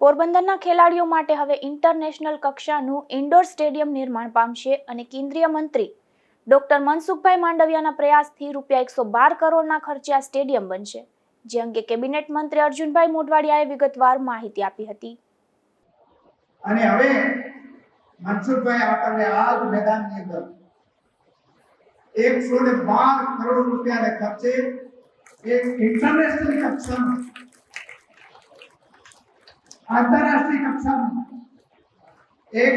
પોરબંદરના ખેલાડીઓ માટે હવે ઇન્ટરનેશનલ કક્ષાનું ઇન્ડોર સ્ટેડિયમ નિર્માણ પામશે અને કેન્દ્રીય મંત્રી ડોક્ટર મનસુખભાઈ માંડવિયાના પ્રયાસથી રૂપિયા એકસો બાર કરોડના ખર્ચે આ સ્ટેડિયમ બનશે. જે અંગે કેબિનેટ મંત્રી અર્જુનભાઈ મોઢવાડિયાએ વિગતવાર માહિતી આપી હતી. અને હવે મનસુખભાઈ આપણને આ જ મેદાનની અંદર એકસો ને બાર કરોડ રૂપિયાને ખર્ચે એક ઇન્ટરનેશનલ કક્ષાનું આંતરરાષ્ટ્રીય કક્ષાનું એક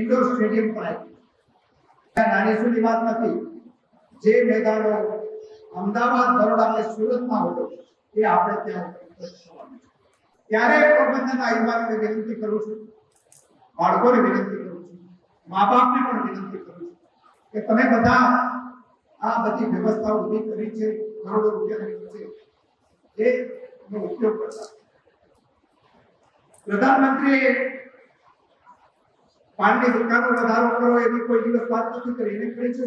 ઇન્ડોર સ્ટેડિયમ પણ આવ્યું નાની સુધી વાત નથી. જે મેદાનો અમદાવાદ, બરોડા અને સુરતમાં હતો એ આપણે ત્યાં. ત્યારે પોરબંદરના યુવાનોને વિનંતી કરું છું, બાળકોને વિનંતી કરું છું મા બાપને પણ વિનંતી કરું છું કે તમે બધા આ બધી વ્યવસ્થાઓ ઊભી કરી છે, કરોડો રૂપિયાની છે એનો ઉપયોગ કરતા. પ્રધાનમંત્રીએ પાનની દુકાનો વધારો કરો એવી કોઈ દિવસ વાત નથી કરી. એને કરી છે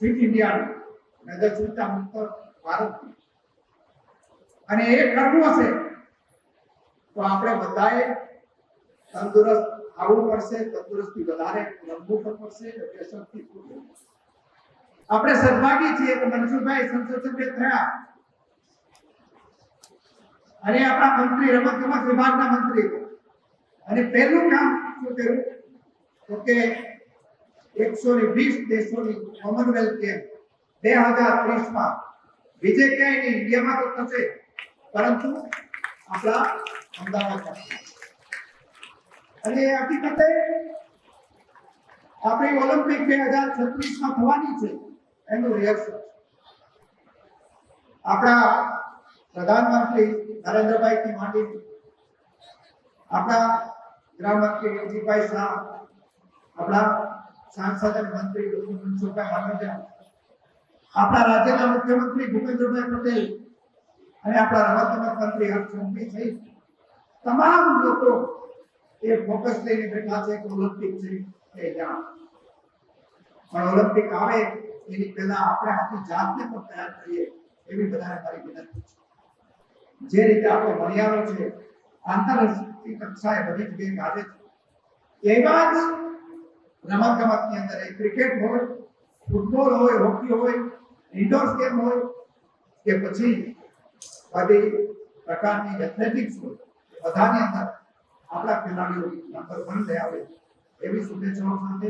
ફિટ ઇન્ડિયાની નજર ચિંતા મુક્ત ભારત અને એ કરવું હશે તો આપણે બધાએ તંદુરસ્ત આવવું પડશે, તંદુરસ્તી વધારે રમવું પડશે વ્યસનથી આપણે સદભાગી છીએ કે મનસુખભાઈ સંસદ સભ્ય થયા. અને આપણા મંત્રી રમત ગમત વિભાગના મંત્રી. અને પહેલું કામ શું કર્યું? તો કે એકસો ને વીસ દેશોની કોમનવેલ્થ ગેમ બે હજાર ત્રીસમાં બીજે ક્યાંય નહીં, ઇન્ડિયામાં તો થશે. પરંતુ આપણા અમદાવાદમાં અને હકીકતે આપણી ઓલિમ્પિક બે હજાર છત્રીસમાં થવાની છે, એનું રિહર્સલ આપણા પ્રધાનમંત્રી નરેન્દ્રભાઈ થી માંડીને આપણા ગૃહમંત્રી અજીતભાઈ શાહ, આપણા સાંસદ મંત્રી મનસુખભાઈ માંડવિયા આપણા રાજ્યના મુખ્યમંત્રી ભૂપેન્દ્રભાઈ પટેલ અને આપણા રમત ગમત મંત્રી હર્ષ સહિત તમામ લોકો એ ફોકસ લઈને બેઠા છે કે ઓલિમ્પિક છે એ જાણ. પણ ઓલિમ્પિક આવે એની પહેલા આપણે આપણી જાતને પણ તૈયાર કરીએ એવી બધાને મારી વિનંતી છે. જે રીતે આપણો મણિયારો છે, આંતરરાષ્ટ્રીય કક્ષાએ બધી જગ્યાએ ગાજે છે. એવા જ રમત ગમતની અંદર ક્રિકેટ હોય, ફૂટબોલ હોય, હોકી હોય ઇન્ડોર ગેમ હોય, કે પછી બધી પ્રકારની એથ્લેટિક્સ હોય, બધાની અંદર આપણા ખેલાડીઓ નંબર વન લઈ આવે એવી શુભેચ્છાઓ સાથે